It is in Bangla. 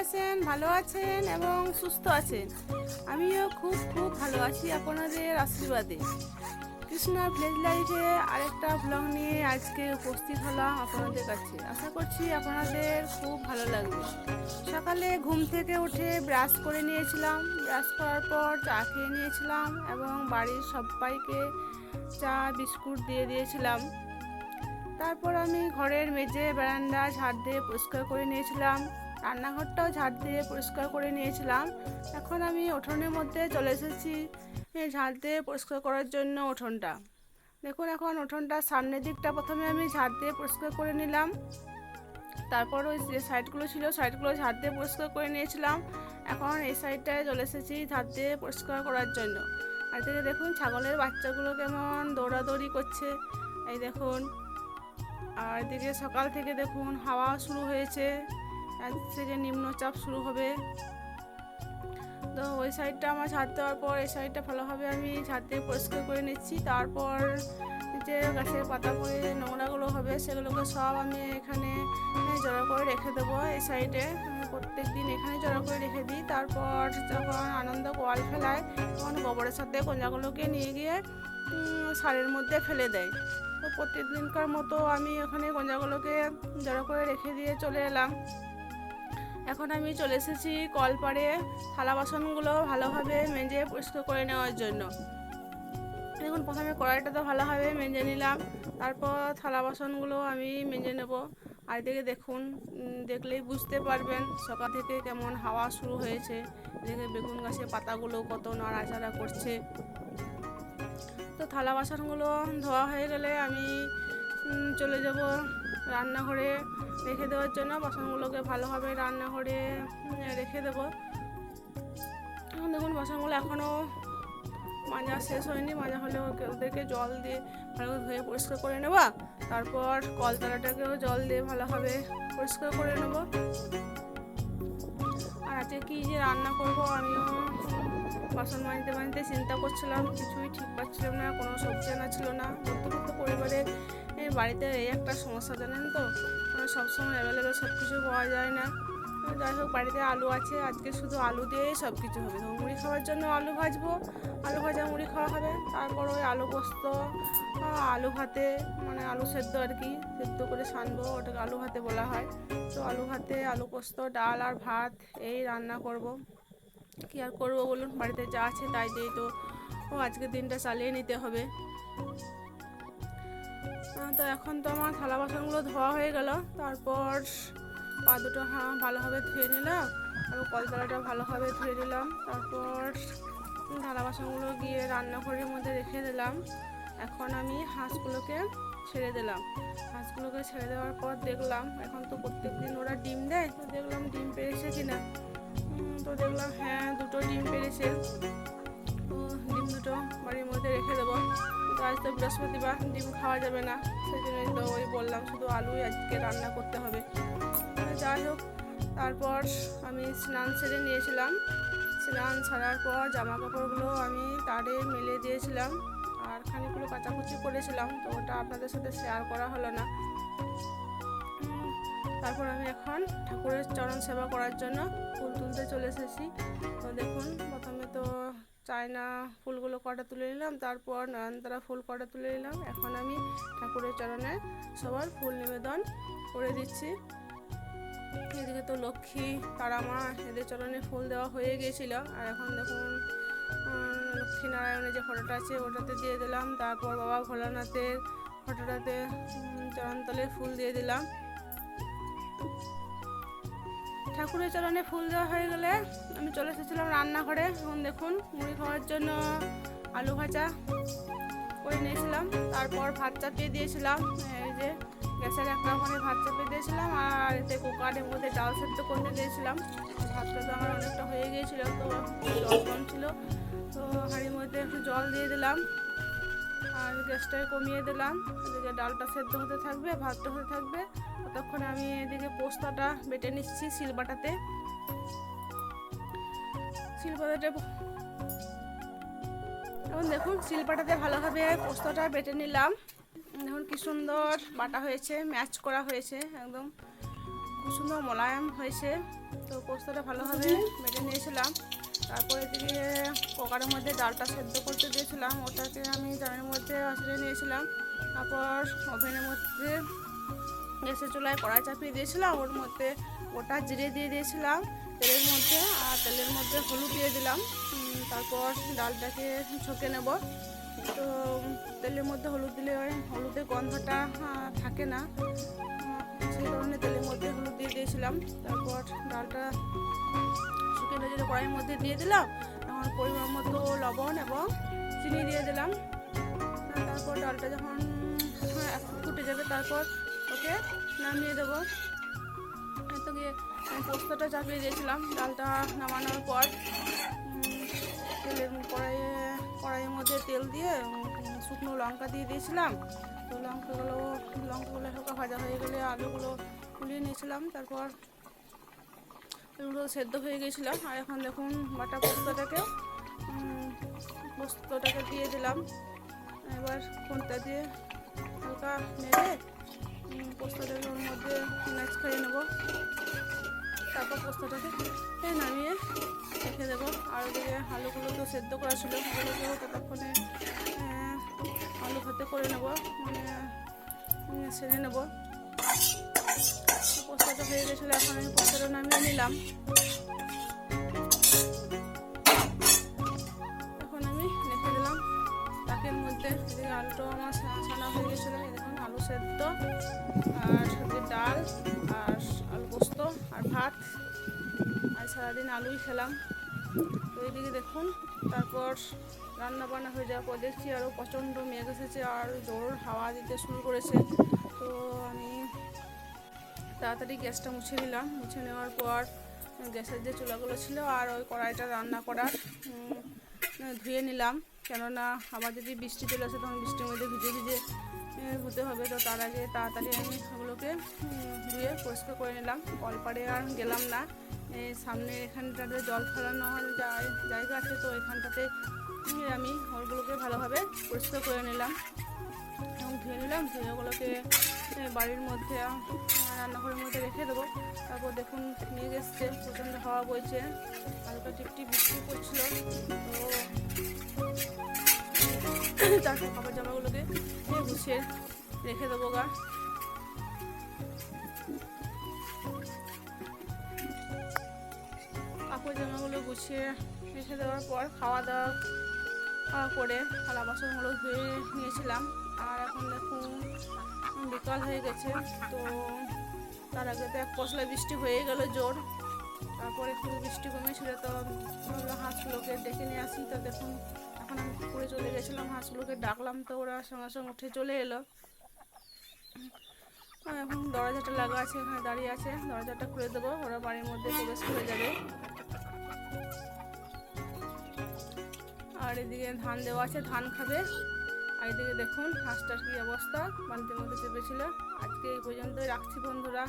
আছেন, ভালো আছেন এবং সুস্থ আছেন। আমিও খুব খুব ভালো আছি আপনাদের আশীর্বাদে। কৃষ্ণা ভিলেজ লাইফে আরেকটা ব্লগ নিয়ে আজকে উপস্থিত হলাম আপনাদের কাছে। আশা করছি আপনাদের খুব ভালো লাগবে। সকালে ঘুম থেকে উঠে ব্রাশ করে নিয়েছিলাম। ব্রাশ করার পর চা খেয়ে নিয়েছিলাম এবং বাড়ির সবাইকে চা, বিস্কুট দিয়ে দিয়েছিলাম। তারপর আমি ঘরের মেঝে, বারান্দা ঝাড় দিয়ে পরিষ্কার করে নিয়েছিলাম। রান্নাঘরটাও ঝাড় দিয়ে পরিষ্কার করে নিয়েছিলাম। এখন আমি উঠোনের মধ্যে চলে এসেছি ঝাড় দিয়ে পরিষ্কার করার জন্য উঠোনটা। দেখুন এখন উঠোনটার সামনের দিকটা প্রথমে আমি ঝাড় দিয়ে পরিষ্কার করে নিলাম। তারপর ওই যে সাইডগুলো ছিল, সাইডগুলো ঝাড় দিয়ে পরিষ্কার করে নিয়েছিলাম। এখন এই সাইডটায় চলে এসেছি ঝাড় দিয়ে পরিষ্কার করার জন্য। আর এদিকে দেখুন ছাগলের বাচ্চাগুলো কেমন দৌড়াদৌড়ি করছে। এই দেখুন আর এদিকে সকাল থেকে দেখুন হাওয়া শুরু হয়েছে। আজ থেকে নিম্নচাপ শুরু হবে। তো ওই সাইডটা আমার ছাদ দেওয়ার পর এই সাইডটা ভালোভাবে আমি ছাদ দিয়ে পরিষ্কার করে নিচ্ছি। তারপর যে গাছের পাতা পরে নোংরাগুলো হবে, সেগুলোকে সব আমি এখানে জড়ো করে রেখে দেবো এই সাইডে। প্রত্যেক দিন এখানে জড়ো করে রেখে দিই। তারপর যখন আনন্দ গোয়াল ফেলায়, তখন গোবরের সাথে কঞ্জাগুলোকে নিয়ে গিয়ে সারের মধ্যে ফেলে দেয়। তো প্রত্যেক দিনকার মতো আমি ওখানে গঞ্জাগুলোকে জড়ো করে রেখে দিয়ে চলে এলাম। এখন আমি চলে এসেছি কলপাড়ে থালা বাসনগুলো ভালোভাবে মেজে পরিষ্কার করে নেওয়ার জন্য। দেখুন, প্রথমে কড়াইটা তো ভালোভাবে মেজে নিলাম, তারপর থালা বাসনগুলো আমি মেজে নেব। আর এদিকে দেখুন দেখলেই বুঝতে পারবেন সকাল থেকে কেমন হাওয়া শুরু হয়েছে। এদিকে বেগুন গাছের পাতাগুলো কত নাড়াচাড়া করছে। তো থালা বাসনগুলো ধোয়া হয়ে গেলে আমি চলে যাব রান্নাঘরে রেখে দেওয়ার জন্য। বাসনগুলোকে ভালোভাবে রান্নাঘরে রেখে দেবো। দেখুন, বাসনগুলো এখনও মাজা শেষ হয়নি। মাজা হলে ওদেরকে জল দিয়ে ভালো ধুয়ে পরিষ্কার করে নেবা। তারপর কলতলাটাকেও জল দিয়ে ভালোভাবে পরিষ্কার করে নেব। আর আজকে কী যে রান্না করব আমিও বাসন মাজতে মাজতে চিন্তা করছিলাম, কিছুই ঠিক পাচ্ছিলাম না, কোনো সবজি আনা ছিল না। মধ্যবিত্ত পরিবারে বাড়িতে এই একটা সমস্যা, জানেন তো? মানে সবসময় অ্যাভেলেবেল সব কিছু পাওয়া যায় না। যাই হোক, বাড়িতে আলু আছে, আজকে শুধু আলু দিয়েই সব কিছু হবে মুড়ি খাওয়ার জন্য আলু ভাজবো। আলু ভাজা মুড়ি খাওয়া হবে। তারপর ওই আলু পোস্ত আলু ভাতে মানে আলু সেদ্ধ আর কি, সেদ্ধ করে সানবো, ওটাকে আলু ভাতে বলা হয়। তো আলু ভাতে, আলু পোস্ত, ডাল আর ভাত, এই রান্না করব। কি আর করব বলুন? বাড়িতে যা আছে তাই দিয়েই তো। ও, আজকের দিনটা চালিয়ে নিতে হবে। তো এখন তো আমার থালা বাসনগুলো ধোয়া হয়ে গেল। তারপর পা দুটো হ্যাঁ ভালোভাবে ধুয়ে নিলাম। আর কলতলাটা ভালোভাবে ধুয়ে নিলাম। তারপর থালা বাসনগুলো গিয়ে রান্নাঘরের মধ্যে রেখে দিলাম। এখন আমি হাঁসগুলোকে ছেড়ে দিলাম। হাঁসগুলোকে ছেড়ে দেওয়ার পর দেখলাম, এখন তো প্রত্যেক দিন ওরা ডিম দেয়। তো দেখলাম ডিম পেয়েছে কিনা। তো দেখলাম হ্যাঁ দুটো ডিম পেরেছে। ডিম দুটো বাড়ির মধ্যে রেখে দেবো। তো আজ তো বৃহস্পতিবার, ডিম খাওয়া যাবে না। সেই জন্যই তো ওই বললাম, শুধু আলুই আজকে রান্না করতে হবে। যাই হোক, তারপর আমি স্নান সেরে নিয়েছিলাম। স্নান ছাড়ার পর জামা কাপড়গুলো আমি তারে মেলে দিয়েছিলাম। আর খানিকগুলো কাচাকুচি করেছিলাম, তো ওটা আপনাদের সাথে শেয়ার করা হলো না। তারপর আমি এখন ঠাকুরের চরণ সেবা করার জন্য ফুল তুলতে চলে এসেছি। তো দেখুন, প্রথমে তো চায়না ফুলগুলো কটা তুলে নিলাম, তারপর নয়নতারা ফুল কটা তুলে নিলাম। এখন আমি ঠাকুরের চরণে সবার ফুল নিবেদন করে দিচ্ছি। এদিকে তো লক্ষ্মী তারামা এদের চরণে ফুল দেওয়া হয়ে গিয়েছিল। আর এখন দেখুন লক্ষ্মীনারায়ণের যে ফটোটা আছে, ওটাতে দিয়ে দিলাম। তারপর বাবা ভোলানাথের ফটোটাতে চরণতলে ফুল দিয়ে দিলাম। ঠাকুরের চরণে ফুল দেওয়া হয়ে গেলে আমি চলে এসেছিলাম রান্নাঘরে। এখন দেখুন, মুড়ি খাওয়ার জন্য আলু ভাজা করে নিয়েছিলাম। তারপর ভাত চাপিয়ে দিয়েছিলাম। এই যে গ্যাসের একটা ওখানে ভাত চাপিয়ে দিয়েছিলাম আর এতে কুকারের মধ্যে ডাল সেদ্ধ করতে দিয়েছিলাম। ভাতটা তো আমার অনেকটা হয়ে গিয়েছিল, তো জল কম ছিল। তো হাঁড়ির মধ্যে একটু জল দিয়ে দিলাম। আর গ্যাসটাকে কমিয়ে দিলাম। এদিকে ডালটা সেদ্ধ হতে থাকবে, ভাতটা হতে থাকবে। ততক্ষণে আমি এদিকে পোস্তাটা বেটে নিচ্ছি শিলবাটাতে। শিলপাটাতে এখন দেখুন, শিলপাটাতে ভালোভাবে পোস্তটা বেটে নিলাম। দেখুন কি সুন্দর বাটা হয়েছে, ম্যাচ করা হয়েছে, একদম খুব সুন্দর মোলায়েম হয়েছে। তো পোস্তটা ভালোভাবে বেটে নিয়েছিলাম। তারপরে এদিকে কুকারের মধ্যে ডালটা সেদ্ধ করতে দিয়েছিলাম, ওটাকে আমি জামের মধ্যে আসলে নিয়েছিলাম। তারপর ওভেনের মধ্যে গ্যাসের চুলায় কড়াই চাপিয়ে দিয়েছিলাম, ওর মধ্যে গোটা জিরে দিয়ে দিয়েছিলাম, তেলের মধ্যে আর তেলের মধ্যে হলুদ দিয়ে দিলাম। তারপর ডালটাকে ছকে নেব। তো তেলের মধ্যে হলুদ দিলে হলুদের গন্ধটা থাকে না। সেই কারণে তেলের মধ্যে হলুদ দিয়ে দিয়েছিলাম, তারপর ডালটা শুকিয়ে যেটা কড়াইয়ের মধ্যে দিয়ে দিলাম, এখন পরিমাণ মতো লবণ এবং চিনি দিয়ে দিলাম। তারপর ডালটা যখন ফুটে যাবে, তারপর ওকে নামিয়ে দেবো। তো গিয়ে পোস্তটা চাপিয়ে দিয়েছিলাম, ডালটা নামানোর পর তেলের কড়াইয়ে, কড়াইয়ের মধ্যে তেল দিয়ে শুকনো লঙ্কা দিয়ে দিয়েছিলাম। তো লঙ্কাগুলো লঙ্কাগুলো হালকা ভাজা হয়ে গেলে আলুগুলো তুলিয়ে নিয়েছিলাম, তারপর আলুগুলো সেদ্ধ হয়ে গেছিলাম আর এখন দেখুন বাটা পোস্তটাকে পোস্তটাকে দিয়ে দিলাম। এবার কোনটা দিয়ে হালকা নেড়ে পোস্তটাকে ওর মধ্যে ম্যাচ খাইয়ে নেব। তারপর পোস্তটাকে নামিয়ে রেখে দেবো। আর ওদিকে আলুগুলো তো সেদ্ধ করা ছিল, আলুগুলো ততক্ষণে ভাতে করে নেব মানে উম, সেরে নেব। পোস্তটা হয়ে গেছিল এখন আমি পোস্তটা নামিয়ে নিলাম। এখন আমি রেখে দিলাম। তাকের মধ্যে এদিকে আলুটাও আমার ছানা হয়ে গেছিল দেখুন আলু সেদ্ধ আর সাথে ডাল আর আলু পোস্ত আর ভাত। আর সারাদিন আলুই খেলাম। তো এইদিকে দেখুন তারপর রান্না বান্না হয়ে যাওয়ার পর দেখছি আরও প্রচণ্ড মেঘ এসেছে আর জোর হাওয়া দিতে শুরু করেছে। তো আমি তাড়াতাড়ি গ্যাসটা মুছে নিলাম। মুছে নেওয়ার পর গ্যাসের যে চুলাগুলো ছিল আর ওই কড়াইটা রান্না করার ধুয়ে নিলাম। কেননা আবার যদি বৃষ্টি চলে আসে তখন বৃষ্টির মধ্যে ভিজে ভিজে হতে হবে। তো তার আগে তাড়াতাড়ি আমি ওগুলোকে ধুয়ে পরিষ্কার করে নিলাম। কলপাড়ে আর গেলাম না। সামনে এখানটাতে জল ফেলানোর জায়- জায়গা আছে তো এখানটাতে। আমি ওগুলোকে ভালোভাবে পরিষ্কার করে নিলাম এবং ধুয়ে নিলাম, ধুয়ে ওগুলোকে বাড়ির মধ্যে রান্নাঘরের মধ্যে রেখে দেবো। তারপর দেখুন নিয়ে এসছে, প্রচণ্ড হাওয়া বইছে হালকা টিপটিপ বৃষ্টি পড়ছিল, তো তারপর খাবার জামাগুলোকে গুছিয়ে রেখে দেবো গা। কাপড় জামাগুলো গুছিয়ে রেখে দেওয়ার পর খাওয়া দাওয়া করে থালা বাসনগুলো ধুয়ে নিয়েছিলাম। আর এখন দেখুন বিকাল হয়ে গেছে, তো তার আগে তো এক পশলা বৃষ্টি হয়ে গেল জোর। তারপরে একটু বৃষ্টি কমেছিল, তো হাঁসগুলোকে ডেকে নিয়ে আসি। তো দেখুন এখন আমি পুকুরে চলে গেছিলাম, হাঁসগুলোকে ডাকলাম, তো ওরা সঙ্গে সঙ্গে উঠে চলে এলো। এখন দরজাটা লাগা আছে, এখানে দাঁড়িয়ে আছে। দরজাটা খুলে দেবো, ওরা বাড়ির মধ্যে প্রবেশ করে যাবে। আর এদিকে ধান দেওয়া আছে, ধান খাবে। আর এদিকে দেখুন, হাঁসটার কি অবস্থা? বালতির মধ্যে চেপেছিল। আজকে এই পর্যন্তই রাখছি বন্ধুরা।